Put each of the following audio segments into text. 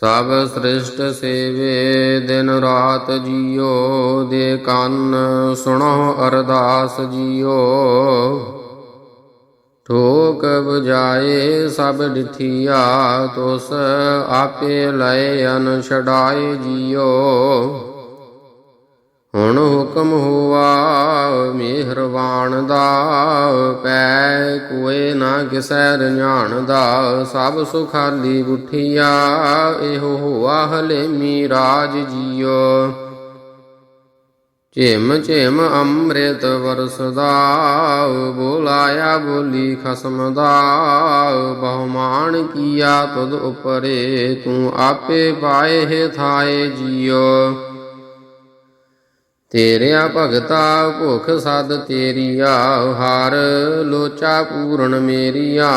ਸਭ ਸ੍ਰਿਸ਼ਟ ਸੇਵੇ, ਦਿਨ ਰਾਤ ਜੀਓ, ਦੇ ਕੰਨ ਸੁਣੋ ਅਰਦਾਸ ਜੀਓ। ਠੋਕ ਬਜਾਏ ਸਭ ਡਿਠੀਆ, ਤੁਸ ਆਪੇ ਲਏ ਅਨ ਛਡਾਏ ਜੀਓ। ਹੁਣ ਹੁਕਮ ਹੋਆ, ਮਿਹਰਬਾਨ ਦਾ, ਪੈ ਕੋਏ ਨਾ ਕਿਸੈ ਰਣਾਣ ਦਾ, ਸਭ ਸੁਖਾਲੀ ਗੁਠੀਆ, ਇਹੋ ਹੋਆ ਹਲੇ ਮੀ ਰਾਜ ਜੀਓ। ਝਿਮ ਝਿਮ ਅੰਮ੍ਰਿਤ ਵਰਸਦਾ, ਬੋਲਾਇਆ ਬੋਲੀ ਖਸਮ ਦਾ ਬਹੁਮਾਨ ਕੀਆ ਤੁਧ ਉਪਰੇ, ਤੂੰ ਆਪੇ ਪਾਏ ਹੈ ਥਾਏ ਜੀਓ। ਤੇਰਿਆ ਭਗਤਾ ਭੁਖ ਸਦ ਤੇਰੀਆ ਹਰ ਲੋਚਾ ਪੂਰਨ ਮੇਰੀ ਮੇਰੀਆ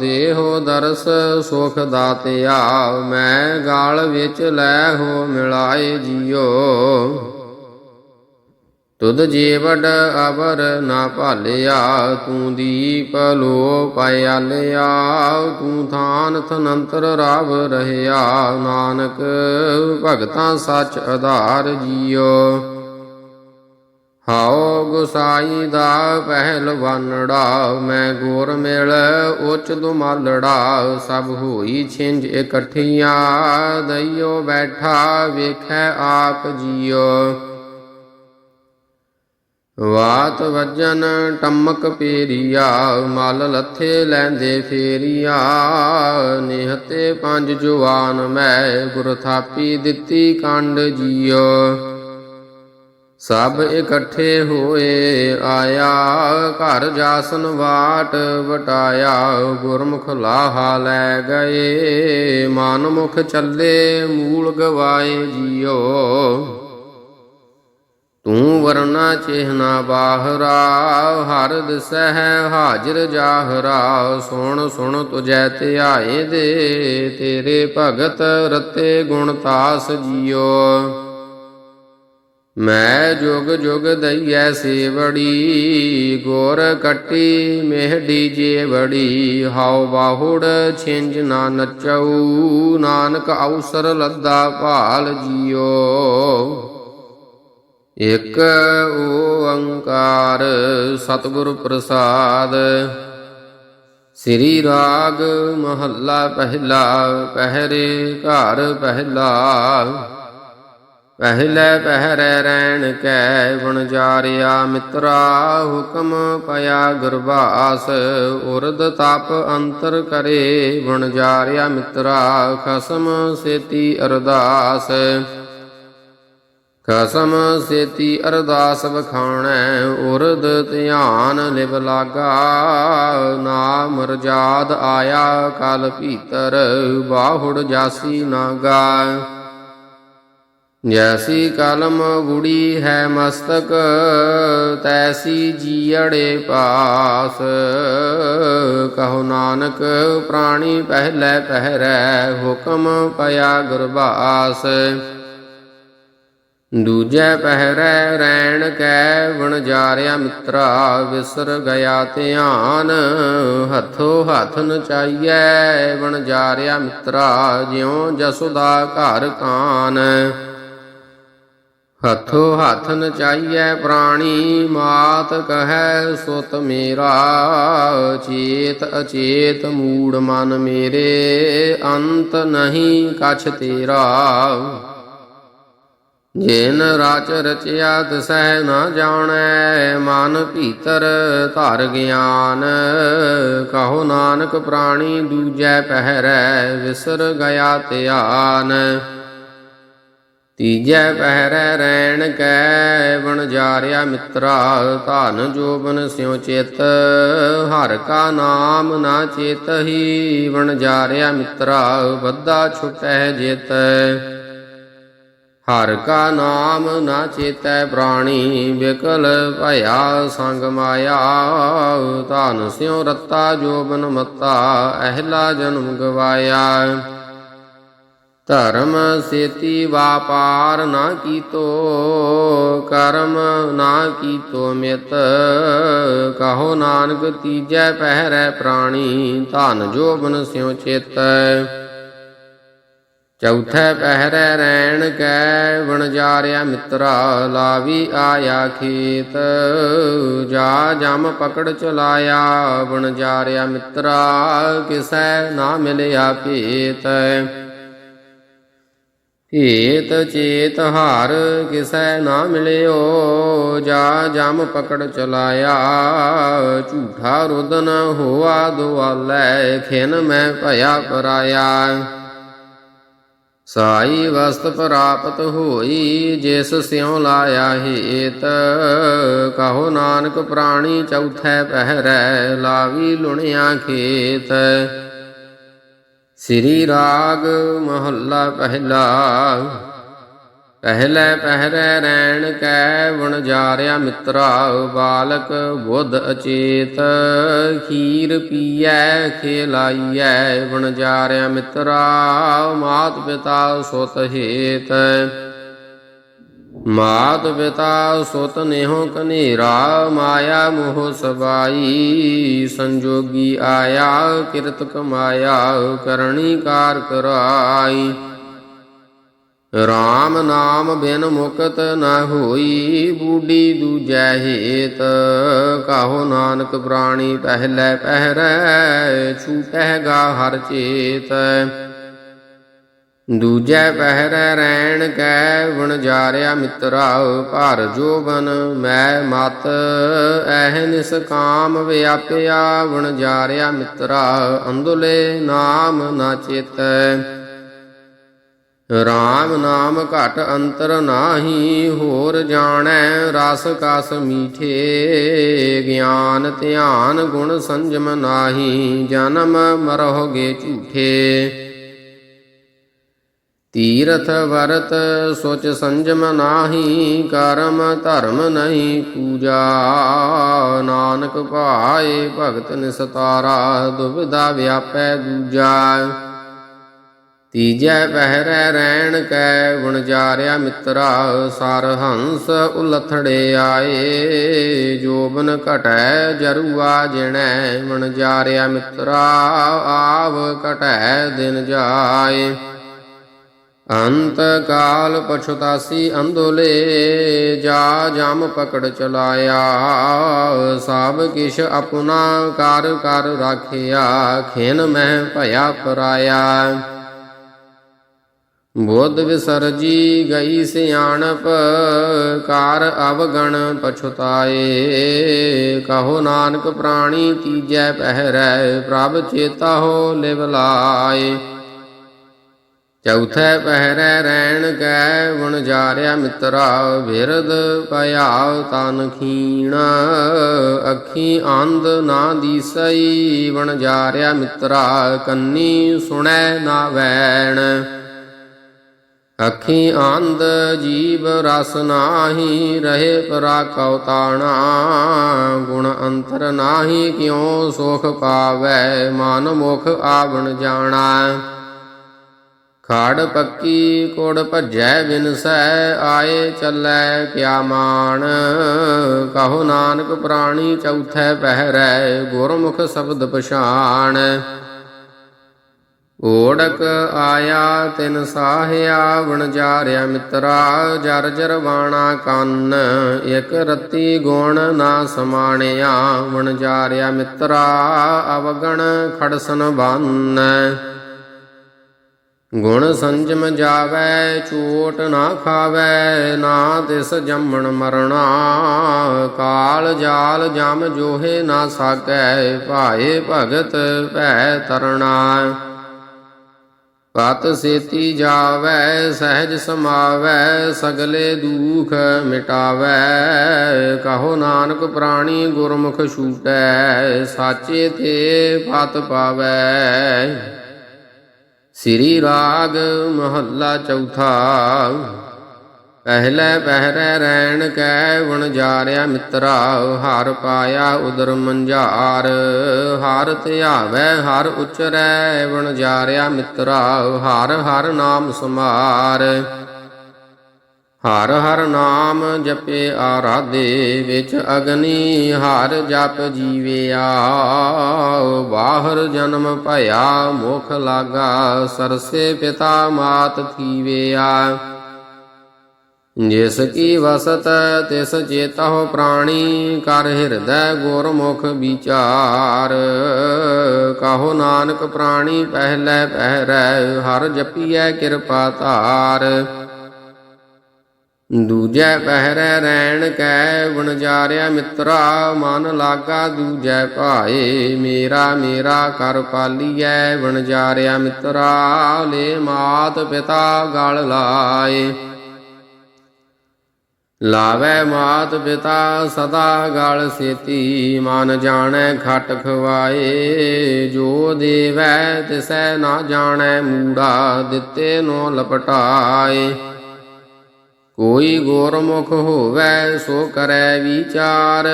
ਦੇਹੋ ਦਰਸ ਸੁਖ ਦਾਤਿਆ ਮੈਂ ਗਾਲ ਵਿੱਚ ਲੈ ਹੋ ਮਿਲਾਏ ਜੀਓ। ਤੁਧ ਜੀਵੜ ਅਵਰ ਨਾ ਭਾਲਿਆ, ਤੂੰ ਦੀਪ ਲੋ ਪਾਇਆਲਿਆ ਤੂੰ ਥਾਨ ਥਨੰਤਰ ਰਾਵ ਰਹਿਆ। ਨਾਨਕ ਭਗਤਾਂ ਸੱਚ ਆਧਾਰ ਜੀਓ। ਹਾਓ ਗੁਸਾਈ ਦਾ ਪਹਿਲਵਾਨੜਾ, ਮੈਂ ਗੋਰ ਮੇਲ ਉੱਚ ਦੁਮਾਲੜਾ, ਸਭ ਹੋਈ ਛਿੰਝ ਇਕੱਠੀਆਂ, ਦਈਓ ਬੈਠਾ, ਵੇਖੈ ਆਪ ਜੀਓ। ਵਾਤ ਵਜਨ ਟਮਕ ਪੇਰੀਆ, ਮਲ ਲੱਥੇ ਲੈਂਦੇ ਫੇਰੀਆ। ਨਿਹਤੇ ਪੰਜ ਜਵਾਨ ਮੈਂ ਗੁਰ ਥਾਪੀ ਦਿੱਤੀ ਕੰਡ ਜੀਓ। ਸਭ ਇਕੱਠੇ ਹੋਏ ਆਇਆ, ਘਰ ਜਾਸਨ ਵਾਟ ਵਟਾਇਆ। ਗੁਰਮੁਖ ਲਾਹਾ ਲੈ ਗਏ ਮਨਮੁਖ ਚੱਲੇ ਮੂਲ ਗਵਾਏ ਜੀਓ। ਵਰਨਾ ਚਿਹਨਾ ਬਾਹਰਾ ਹਰ ਦਿਸੈ ਹਾਜ਼ਰ ਜਾਹਰਾ, ਸੁਣ ਸੁਣ ਤੁਜੈ ਧਿਆਏ ਦੇ, ਤੇਰੇ ਭਗਤ ਰਤੇ ਗੁਣ ਤਾਸ ਜੀਓ। ਮੈਂ ਜੁਗ ਜੁਗ ਦਈਐ ਸੇਵੜੀ, ਗੋਰ ਕੱਟੀ ਮਿਹਡੀ ਜੇਵੜੀ, ਹਾਉ ਬਾਹੁੜ ਛਿੰਜ ਨਾ ਨਚਉ ਨਾਨਕ ਅਵਸਰ ਲੱਦਾ ਭਾਲ ਜੀਓ। ਇਕ ਓੰਕਾਰ ਸਤਿਗੁਰ ਪ੍ਰਸਾਦ। ਸ੍ਰੀ ਰਾਗ ਮਹੱਲਾ ਪਹਿਲਾ, ਪਹਿਰੇ ਘਰ ਪਹਿਲਾ। ਪਹਿਲੇ ਪਹਿਰੇ ਰਹਿਣ ਕੈ ਵਣਜਾਰਿਆ ਮਿੱਤਰਾ ਹੁਕਮ ਪਿਆ ਗੁਰਬਾਸ। ਉਰਦ ਤਪ ਅੰਤਰ ਕਰੇ ਵਣਜਾਰਿਆ ਮਿੱਤਰਾ, ਖਸਮ ਸੇਤੀ ਅਰਦਾਸ। ਖਸਮ ਸੇਤੀ ਅਰਦਾਸ ਵਖਾਣੈ, ਉਰਦ ਧਿਆਨ ਲਿਵ ਲਾਗਾ। ਨਾਮ ਰਜਾਦ ਆਇਆ ਕਲ ਭੀਤਰ, ਬਾਹੁੜ ਜਾਸੀ ਨਾਗਾ ਜੈਸੀ ਕਲਮ ਗੁੜੀ ਹੈ ਮਸਤਕ, ਤੈਸੀ ਜੀੜੇ ਪਾਸ। ਕਹੋ ਨਾਨਕ, ਪ੍ਰਾਣੀ ਪਹਿਲੇ ਪਹਿਰੈ, ਹੁਕਮ ਪਿਆ ਗੁਰਬਾਸ। ਦੂਜੈ ਪਹਿਰੈ ਰੈਣ ਕੈ ਵਣਜਾਰਿਆ ਮਿੱਤਰਾ, ਵਿਸਰ ਗਿਆ ਧਿਆਨ, ਹੱਥੋ ਹੱਥ ਨਚਾਈਐ ਵਣਜਾਰਿਆ ਮਿੱਤਰਾ, ਜਿਉ ਜਸੁਦਾ ਘਰ ਕਾਨ। ਹੱਥੋ ਹੱਥ ਨਚਾਈਐ ਪ੍ਰਾਣੀ, ਮਾਤ ਕਹੈ ਸੁਤ ਮੇਰਾ, ਚੇਤ ਅਚੇਤ ਮੂੜ ਮਨ ਮੇਰੇ, ਅੰਤ ਨਹੀਂ ਕਛ ਤੇਰਾ। ਜਿਨ ਰਾਚ ਰਚਿਆ ਤਸਹਿ ਨਾ ਜਾਣੈ, ਮਨ ਭੀਤਰ ਧਰ ਗਿਆਨ। ਕਹੋ ਨਾਨਕ ਪ੍ਰਾਣੀ ਦੂਜੈ ਪਹਿਰੈ, ਵਿਸਰ ਗਿਆ ਧਿਆਨ। ਤੀਜੈ ਪਹਿਰੈ ਰੈਣ ਕੈ ਵਣਜਾਰਿਆ ਮਿੱਤਰਾ, ਧਨ ਜੋਬਨ ਸਿਉ ਚਿਤ। ਹਰ ਕਾ ਨਾਮ ਨਾ ਚੇਤਹੀ ਵਣਜਾਰਿਆ ਮਿੱਤਰਾ ਬੱਧਾ ਛੁਟੈ ਜਿਤ। ਹਰ ਕਾ ਨਾਮ ਨਾ ਚੇਤੈ ਪ੍ਰਾਣੀ, ਵਿਕਲ ਭਇਆ ਸੰਗ ਮਾਇਆ। ਧਨ ਸਿਉ ਰੱਤਾ ਜੋਬਨ ਮੱਤਾ, ਅਹਲਾ ਜਨਮ ਗਵਾਇਆ। ਧਰਮ ਸੇਤੀ ਵਾਪਾਰ ਨਾ ਕੀਤੋ, ਕਰਮ ਨਾ ਕੀਤੋ ਮਿਤ। ਕਹੋ ਨਾਨਕ ਤੀਜੈ ਪਹਿਰੈ ਪ੍ਰਾਣੀ, ਧਨ ਜੋਬਨ ਸਿਉ ਚੇਤੈ। ਚੌਥੈ ਪਹਿਰੈ ਰਹਿਣ ਕੈ ਵਣਜਾਰਿਆ ਮਿੱਤਰਾ, ਲਾਵੀ ਆਇਆ ਖੇਤ। ਜਾ ਜਮ ਪਕੜ ਚਲਾਇਆ ਵਣਜਾਰਿਆ ਮਿੱਤਰਾ, ਕਿਸੈ ਨਾ ਮਿਲਿਆ ਭੇਤ। ਭੇਤ ਚੇਤ ਹਾਰ, ਕਿਸੈ ਨਾ ਮਿਲਿਓ। ਜਾ ਜਮ ਪਕੜ ਚਲਾਇਆ, ਝੂਠਾ ਰੁਦਨ ਹੋਆ ਦੁਆਲੈ, ਖਿਨ ਮੈਂ ਭਇਆ ਪਰਾਇਆ। ਸਾਈ ਵਸਤ ਪ੍ਰਾਪਤ ਹੋਈ, ਜਿਸ ਸਿਉ ਲਾਇਆ ਹੇਤ, ਕਹੋ ਨਾਨਕ ਪ੍ਰਾਣੀ ਚੌਥੈ ਪਹਿਰੈ, ਲਾਵੀ ਲੁਣਿਆ ਖੇਤ। ਸ੍ਰੀ ਰਾਗ ਮਹੱਲਾ ਪਹਿਲਾ ਪਹਿਲੇ ਪਹਿਰੇ ਰਹਿਣ ਕੈ ਵਣ ਜਾਰਿਆ ਮਿੱਤਰਾ, ਬਾਲਕ ਬੁੱਧ ਅਚੇਤ। ਖੀਰ ਪੀਐ, ਖੇਲਾਈਐ ਵਣ ਜਾਰਿਆ ਮਿੱਤਰਾ, ਮਾਤ ਪਿਤਾ ਸੁਤ ਹੇਤ। ਮਾਤ ਪਿਤਾ ਸੁਤ ਨੇਹੋ ਕਨੇਰਾ, ਮਾਇਆ ਮੋਹ ਸਬਾਈ। ਸੰਜੋਗੀ ਆਇਆ, ਕਿਰਤ ਕਮਾਇਆ ਕਰਨੀ ਕਾਰ ਕਰਾਈ। RAM ਨਾਮ ਬਿਨ ਮੁਕਤ ਨਾ ਹੋਈ ਬੂਡੀ ਦੂਜੈ ਹੇਤ। ਕਹੋ ਨਾਨਕ ਪ੍ਰਾਣੀ ਪਹਿਲੇ ਪਹਿਰੈ ਛੂਟਹਿ ਹਰ ਚੇਤ। ਦੂਜੈ ਪਹਿਰੈ ਰੈਣ ਕੈ ਵਣਜਾਰਿਆ ਮਿੱਤਰਾ ਭਰ ਜੋਬਨ। ਮੈਂ ਮਤ ਐਹ ਨਿਸ ਕਾਮ ਵਿਆਪਿਆ ਵਣਜਾਰਿਆ ਮਿੱਤਰਾ ਅੰਦੁਲੇ ਨਾਮ ਨਾ ਚੇਤੈ। RAM ਨਾਮ ਘਟ ਅੰਤਰ ਨਾਹੀ, ਹੋਰ ਜਾਣੈ ਰਸ ਕਸ ਮੀਠੇ। ਗਿਆਨ ਧਿਆਨ ਗੁਣ ਸੰਜਮ ਨਾਹੀ, ਜਨਮ ਮਰੋਗੇ ਝੂਠੇ। ਤੀਰਥ ਵਰਤ ਸੋਚ ਸੰਜਮ ਨਾਹੀ, ਕਰਮ ਧਰਮ ਨਹੀਂ ਪੂਜਾ। ਨਾਨਕ ਭਾਏ ਭਗਤ ਨਿਸਤਾਰਾ, ਦੁਬਿਧਾ ਵਿਆਪੈ ਦੂਜਾ। ਤੀਜੈ ਪਹਿਰੈ ਰਹਿਣ ਕੈ ਵਣਜਾਰਿਆ ਮਿੱਤਰਾ, ਸਰ ਹੰਸ ਉਲਥੜੇ ਆਏ। ਜੋਬਨ ਘਟੈ ਜਰੂਆ ਜਿਣੈ ਵਣਜਾਰਿਆ ਮਿੱਤਰਾ, ਆਵ ਘਟੈ ਦਿਨ ਜਾਏ। ਅੰਤ ਕਾਲ ਪਛੁਤਾਸੀ ਅੰਦੋਲੇ, ਜਾ ਜਮ ਪਕੜ ਚਲਾਇਆ। ਸਭ ਕਿਛ ਆਪਣਾ ਕਰ ਕਰ ਰਾਖਿਆ, ਖਿਨ ਮਹਿ ਭਇਆ ਪਰਾਇਆ। ਬੁੱਧ ਵਿਸਰਜੀ ਗਈ ਸਿਆਣਪ ਕਾਰ ਅਵਗਣ ਪਛੁਤਾਏ। ਕਹੋ ਨਾਨਕ ਪ੍ਰਾਣੀ, ਤੀਜੈ ਪਹਿਰੈ, ਪ੍ਰਭ ਚੇਤਾ ਹੋ ਲਿਵ ਲਾਏ। ਚੌਥੈ ਪਹਿਰੈ ਰੈਣ ਕੈ ਵਣ ਜਾਰਿਆ ਮਿੱਤਰਾ ਵਿਰਦ ਪਿਆਵ ਤਨ ਖੀਣ। ਅੱਖੀ ਅੰਧ ਨਾ ਦੀਸਈ, ਵਣ ਜਾਰਿਆ ਮਿੱਤਰਾ, ਕੰਨੀ ਸੁਣੈ ਨਾ ਵੈਣ। ਅੱਖੀ ਅੰਧ ਜੀਵ ਰਸ ਨਾਹੀ, ਰਹੇ ਪਰਾ ਕਉ ਤਾਣਾ ਗੁਣ ਅੰਤਰ ਨਾਹੀ, ਕਿਉ ਸੁਖ ਪਾਵੈ, ਮਨ ਮੁਖ ਆਵਣ ਜਾਣਾ। ਖਾੜ ਪੱਕੀ ਕੋੜ ਭਜੈ, ਬਿਨਸੈ ਆਏ ਚੱਲੈ ਕਿਆ ਮਾਨ ਕਹੋ ਨਾਨਕ ਪ੍ਰਾਣੀ, ਚੌਥੈ ਪਹਿਰੈ, ਗੁਰਮੁਖ ਸ਼ਬਦ ਪਛਾਣ। ਓੜਕ ਆਇਆ ਤਿਨ ਸਾਹਿਆ ਵਣਜਾਰਿਆ ਮਿੱਤਰਾ, ਜਰ ਜਰ ਬਾਣਾ ਕੰਨ, ਇਕ ਰਤੀ ਗੁਣ ਨਾ ਸਮਾਣਿਆ ਵਣਜਾਰਿਆ ਮਿੱਤਰਾ, ਅਵਗਣ ਖੜਸਨ ਬੰਨ। ਗੁਣ ਸੰਜਮ ਜਾਵੈ ਚੋਟ ਨਾ ਖਾਵੈ, ਨਾ ਤਿਸ ਜੰਮਣ ਮਰਣਾ, ਕਾਲ ਜਾਲ ਜਮ ਜੋਹੇ ਨਾ ਸਾਕੈ, ਭਾਏ ਭਗਤ ਭੈ ਤਰਣਾ। ਪਤ ਸੇਤੀ ਜਾਵੈ, ਸਹਿਜ ਸਮਾਵੈ, ਸਗਲੇ ਦੁਖ ਮਿਟਾਵੈ। ਕਹੋ ਨਾਨਕ ਪ੍ਰਾਣੀ ਗੁਰਮੁਖ ਛੂਟੈ, ਸਾਚੇ ਤੇ ਪਤ ਪਾਵੈ। ਸ੍ਰੀ ਰਾਗ ਮਹੱਲਾ ਚੌਥਾ। ਪਹਿਲੇ ਪਹਿਰੇ ਰਹਿਣ ਕੈ ਵਣ ਜਾਰਿਆ ਮਿੱਤਰਾ, ਹਰ ਪਾਇਆ ਉਦਰ ਮੰਝਾਰ। ਹਰ ਧਿਆਵੈ, ਹਰ ਉਚਰੈ ਵਣ ਜਾਰਿਆ ਮਿੱਤਰਾ, ਹਰ ਹਰ ਨਾਮ ਸਮਾਰ। ਹਰ ਹਰ ਨਾਮ ਜਪੇ ਆਰਾਧੇ, ਵਿੱਚ ਅਗਨੀ ਹਰ ਜਪ ਜੀਵਿਆ ਬਾਹਰ ਜਨਮ ਭਇਆ, ਮੁਖ ਲਾਗਾ, ਸਰਸੇ ਪਿਤਾ ਮਾਤ ਥੀਵਿਆ ਜਿਸ ਕੀ ਵਸਤ ਤਿਸ ਚੇਤਹੁ ਪ੍ਰਾਣੀ ਕਰ ਹਿਰਦੈ ਗੁਰਮੁਖ ਵਿਚਾਰ। ਕਹੋ ਨਾਨਕ ਪ੍ਰਾਣੀ ਪਹਿਲੇ ਪਹਿਰੈ, ਹਰ ਜਪੀਐ ਕਿਰਪਾ ਧਾਰ। ਦੂਜੈ ਪਹਿਰੈ ਰਹਿਣ ਕੈ ਵਣਜਾਰਿਆ ਮਿੱਤਰਾ, ਮਨ ਲਾਗਾ ਦੂਜੈ ਭਾਏ। ਮੇਰਾ ਮੇਰਾ ਕਰ ਪਾਲੀਐ ਵਣਜਾਰਿਆ ਮਿੱਤਰਾ, ਲੈ ਮਾਤ ਪਿਤਾ ਗਲ ਲਾਏ। ਲਾਵੇ ਮਾਤ ਪਿਤਾ ਸਦਾ ਗਲ ਸੇਤੀ, ਮਨ ਜਾਣੈ ਖਟ ਖਵਾਏ। ਜੋ ਦੇਵੈ ਤਿਸੈ ਨਾ ਜਾਣੈ, ਮੂੜਾ ਦਿੱਤੇ ਨੋ ਲਪਟਾਏ। ਕੋਈ ਗੁਰਮੁਖ ਹੋਵੈ ਸੋ ਕਰੈ ਵਿਚਾਰ,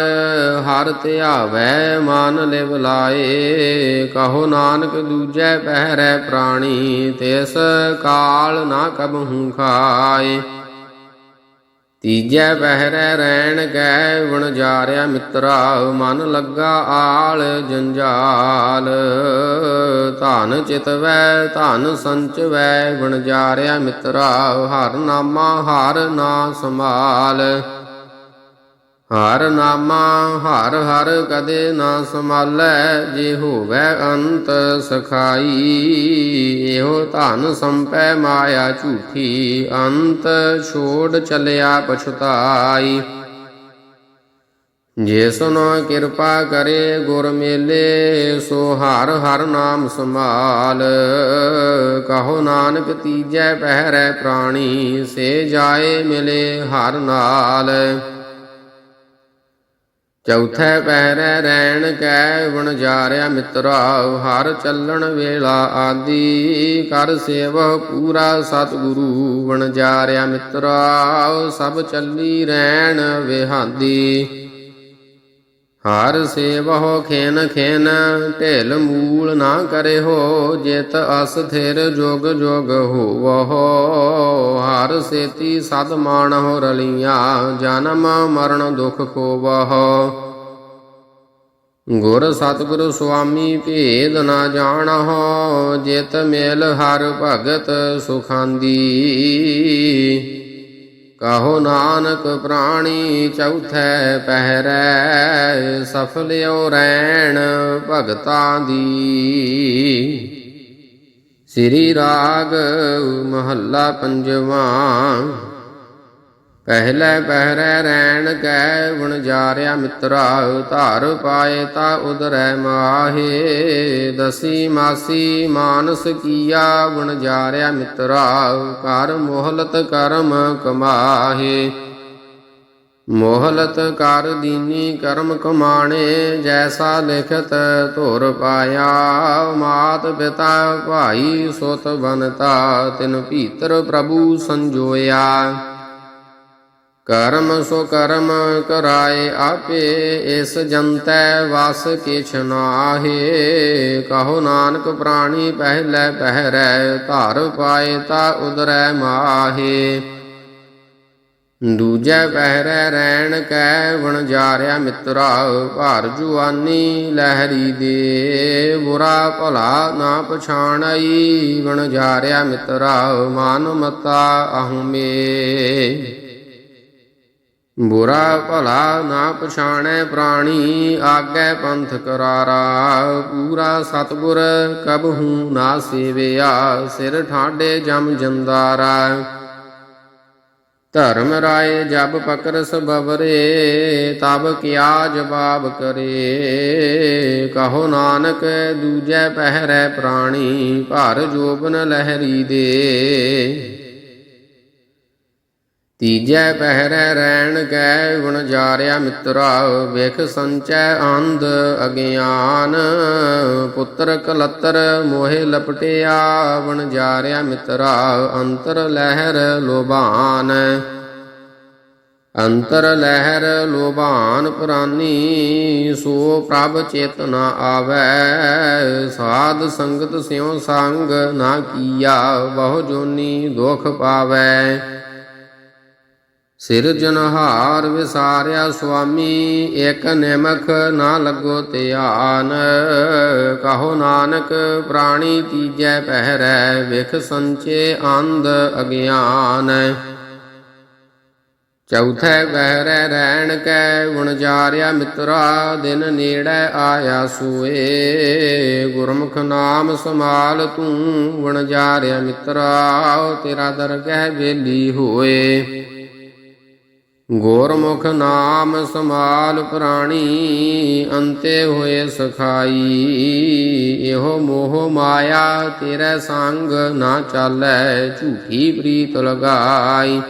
ਹਰ ਧਿਆਵੈ ਮਨ ਲਿਵ ਲਾਏ। ਕਹੋ ਨਾਨਕ ਦੂਜੈ ਪਹਿਰੈ ਪ੍ਰਾਣੀ, ਤਿਸ ਕਾਲ ਨਾ ਕਬਹੂ ਖਾਏ। ਤੀਜੈ ਬਹਿਰੈ ਰਹਿਣ ਗੈ ਵਣਜਾਰਿਆ ਮਿੱਤਰਾ, ਮਨ ਲੱਗਾ ਆਲ ਜੰਜਾਲ। ਧਨ ਚਿਤਵੈ ਧਨ ਸੰਚਵੈ ਵਣਜਾਰਿਆ ਮਿੱਤਰਾ, ਹਰ ਨਾਮਾ ਹਰ ਨਾ ਸੰਭਾਲ। ਹਰ ਨਾਮਾ ਹਰ ਹਰ ਕਦੇ ਨਾ ਸੰਭਾਲੈ ਜੇ ਹੋਵੈ ਅੰਤ ਸਖਾਈ, ਇਹੋ ਧਨ ਸੰਪੈ ਮਾਇਆ ਝੂਠੀ, ਅੰਤ ਛੋੜ ਚਲਿਆ ਪਛਤਾਈ। ਜੇ ਸੁਨੋ ਕਿਰਪਾ ਕਰੇ ਗੁਰ ਮੇਲੇ, ਸੋ ਹਰ ਹਰ ਨਾਮ ਸੰਭਾਲ। ਕਹੋ ਨਾਨਕ ਤੀਜੈ ਪਹਿਰੈ ਪ੍ਰਾਣੀ, ਸੇ ਜਾਏ ਮਿਲੇ ਹਰ ਨਾਲ। ਚੌਥੈ ਪਹਿਰੈ ਰਹਿਣ ਕੈ ਵਣਜਾਰਿਆ ਮਿੱਤਰਾ, ਹਰ ਚੱਲਣ ਵੇਲਾ ਆਦੀ। ਕਰ ਸੇਵ ਪੂਰਾ ਸਤਿਗੁਰੂ ਵਣਜਾਰਿਆ ਮਿੱਤਰਾ, ਸਭ ਚੱਲੀ ਰਹਿਣ ਵਿਹਾਦੀ। ਹਰ ਸੇਵਹੁ ਖੇਨ ਖੇਨ, ਢਿਲ ਮੂਲ ਨਾ ਕਰਿਓ ਜਿਤ ਅਸਥਿਰ ਜੋਗ ਜੋਗ ਹੋਵਹੁ। ਹਰ ਸੇਤੀ ਸਦ ਮਾਣਹੁ ਰਲੀਆਂ, ਜਨਮ ਮਰਨ ਦੁਖ ਖੋਵਹੁ। ਗੁਰ ਸਤਿਗੁਰ ਸੁਆਮੀ ਭੇਦ ਨਾ ਜਾਣਹੁ, ਜਿਤ ਮੇਲ ਹਰ ਭਗਤ ਸੁਖਾਂਦੀ। ਕਹੋ ਨਾਨਕ ਪ੍ਰਾਣੀ ਚੌਥੈ ਪਹਿਰੈ ਸਫਲਿਓ ਰੈਣ ਭਗਤਾਂ ਦੀ। ਸ੍ਰੀ ਰਾਗ ਮਹੱਲਾ ਪੰਜਵਾਂ ਪਹਿਲੇ ਪਹਿਰੇ ਰਹਿਣ ਕੈ ਵਣਜਾਰਿਆ ਮਿੱਤਰਾ, ਧਾਰ ਪਾਏ ਤਾ ਉਦਰੈ ਮਾਹੇ। ਦਸੀ ਮਾਸੀ ਮਾਨਸ ਕੀਆ ਵਣਜਾਰਿਆ ਮਿੱਤਰਾ ਕਰ ਮੋਹਲਤ ਕਰਮ ਕਮਾਹੇ। ਮੋਹਲਤ ਕਰ ਦੀਨੀ ਕਰਮ ਕਮਾਣੇ, ਜੈਸਾ ਲਿਖਤ ਧੁਰ ਪਾਇਆ। ਮਾਤ ਪਿਤਾ ਭਾਈ ਸੁਤ ਬਨਤਾ, ਤਿਨ ਭੀਤਰ ਪ੍ਰਭੂ ਸੰਜੋਇਆ। ਕਰਮ ਸੋ ਕਰਮ ਕਰਾਏ ਆਪੇ ਇਸ ਜੰਤੈ ਵਸ ਕਿਛ ਨਾਹੀ। ਕਹੋ ਨਾਨਕ ਪ੍ਰਾਣੀ ਪਹਿਲੇ ਪਹਿਰੈ, ਧਰ ਪਾਏ ਤਾ ਉਦਰੈ ਮਾਹੀ। ਦੂਜੈ ਪਹਿਰੈ ਰਹਿਣ ਕੈ ਵਣਜਾਰਿਆ ਮਿੱਤਰਾ, ਭਾਰ ਜੁਆਨੀ ਲਹਿਰੀ ਦੇ ਬੁਰਾ ਭਲਾ ਨਾ ਪਛਾਣਈ ਵਣਜਾਰਿਆ ਮਿੱਤਰਾ, ਮਾਨ ਮਤਾ ਅਹਮੇ। ਬੁਰਾ ਭਲਾ ਨਾ ਪਛਾਣੈ ਪ੍ਰਾਣੀ, ਆਗੈ ਪੰਥ ਕਰਾਰਾ। ਪੂਰਾ ਸਤਗੁਰ ਕਬਹੂ ਨਾ ਸੇਵਿਆ, ਸਿਰ ਠਾਡੇ ਜਮ ਜੰਦਾਰਾ। ਧਰਮ ਰਾਏ ਜਬ ਪਕਰ ਸਬਵਰੇ ਤਬ ਕਿਆ ਜਵਾਬ ਕਰੇ। ਕਹੋ ਨਾਨਕ, ਦੂਜੈ ਪਹਿਰੈ ਪ੍ਰਾਣੀ ਭਰ ਜੋਬਨ ਲਹਿਰੀ ਦੇ। ਤੀਜੈ ਪਹਿਰੈ ਰਹਿਣ ਕੈ ਗੁਣ ਜਾਰਿਆ ਮਿੱਤਰਾ, ਵੇਖ ਸੰਚੈ ਅੰਧ ਅਗਿਆਨ, ਪੁੱਤਰ ਕਲਤਰ ਮੋਹਿ ਲਪਟਿਆ ਬਣ ਜਾਰਿਆ ਮਿੱਤਰਾ, ਅੰਤਰ ਲਹਿਰ ਲੋਭਾਨ। ਅੰਤਰ ਲਹਿਰ ਲੋਭਾਨ ਪ੍ਰਾਨੀ, ਸੋ ਪ੍ਰਭ ਚੇਤਨਾ ਆਵੈ, ਸਾਧ ਸੰਗਤ ਸਿਉ ਸੰਗ ਨਾ ਕੀਆ, ਬਹੁ ਜੋਨੀ ਦੁਖ ਪਾਵੈ। ਸਿਰਜਨਹਾਰ ਵਿਸਾਰਿਆ ਸੁਆਮੀ, ਇਕ ਨਿਮਖ ਨਾ ਲੱਗੋ ਧਿਆਨ। ਕਹੋ ਨਾਨਕ, ਪ੍ਰਾਣੀ ਤੀਜੈ ਪਹਿਰੈ, ਵਿਖ ਸੰਚੇ ਅੰਧ ਅਗਿਆਨ। ਚੌਥੈ ਬਹਿਰੈ ਰਹਿਣ ਕੈ ਗੁਣ ਜਾਰਿਆ ਮਿੱਤਰਾ, ਦਿਨ ਨੇੜੇ ਆਇਆ ਸੂਏ। ਗੁਰਮੁਖ ਨਾਮ ਸਮਾਲ ਤੂੰ ਗੁਣ ਜਾਰਿਆ ਮਿੱਤਰਾ, ਤੇਰਾ ਦਰਗਹਿ ਵੇਲੀ ਹੋਏ। ਗੁਰਮੁਖ ਨਾਮ ਸਮਾਲ ਪ੍ਰਾਣੀ, ਅੰਤੇ ਹੋਏ ਸਖਾਈ। ਇਹੋ ਮੋਹ ਮਾਇਆ ਤੇਰੇ ਸੰਗ ਨਾ ਚਾਲੈ, ਝੂਠੀ ਪ੍ਰੀਤ ਲਗਾਈ।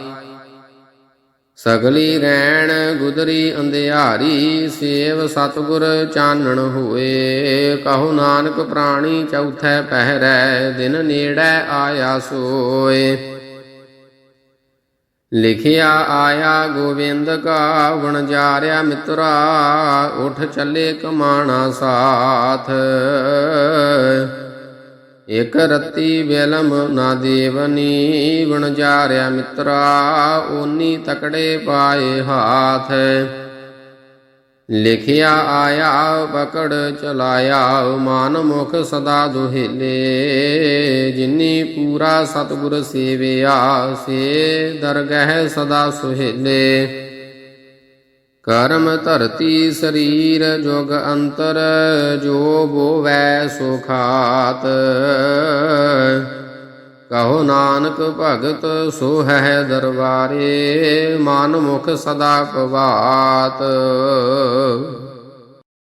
ਸਗਲੀ ਰੈਣ ਗੁਦਰੀ ਅੰਧਿਆਰੀ, ਸੇਵ ਸਤਗੁਰ ਚਾਨਣ ਹੋਏ। ਕਹੋ ਨਾਨਕ ਪ੍ਰਾਣੀ, ਚੌਥੈ ਪਹਿਰੈ, ਦਿਨ ਨੇੜੇ ਆਇਆ ਸੋਏ। ਲਿਖਿਆ ਆਇਆ ਗੋਬਿੰਦ ਕਾ ਗੁਣ ਮਿੱਤਰਾ, ਉਠ ਚੱਲੇ ਕਮਾਣਾ ਸਾਥ। ਇਕ ਰਤੀ ਬਿਲਮ ਨਾ ਦੇਵਨੀ ਗੁਣ ਮਿੱਤਰਾ, ਓਨੀ ਤਕੜੇ ਪਾਏ ਹਾਥ। ਲਿਖਿਆ ਆਇਆ, ਪਕੜ ਚਲਾਇਆ, ਮਾਨ ਮੁਖ ਸਦਾ ਦੁਹੇਲੇ। ਜਿਨੀ ਪੂਰਾ ਸਤਿਗੁਰ ਸੇਵਿਆ, ਸੇ ਦਰਗਹਿ ਸਦਾ ਸੁਹੇਲੇ। ਕਰਮ ਧਰਤੀ ਸਰੀਰ ਜੁਗ ਅੰਤਰ, ਜੋ ਬੋਵੈ ਸੁਖਾਤ ਕਹੋ ਨਾਨਕ ਭਗਤ ਸੋ ਹੈ ਦਰਬਾਰੇ ਮਨ ਮੁਖ ਸਦਾ ਪਵਾਤ।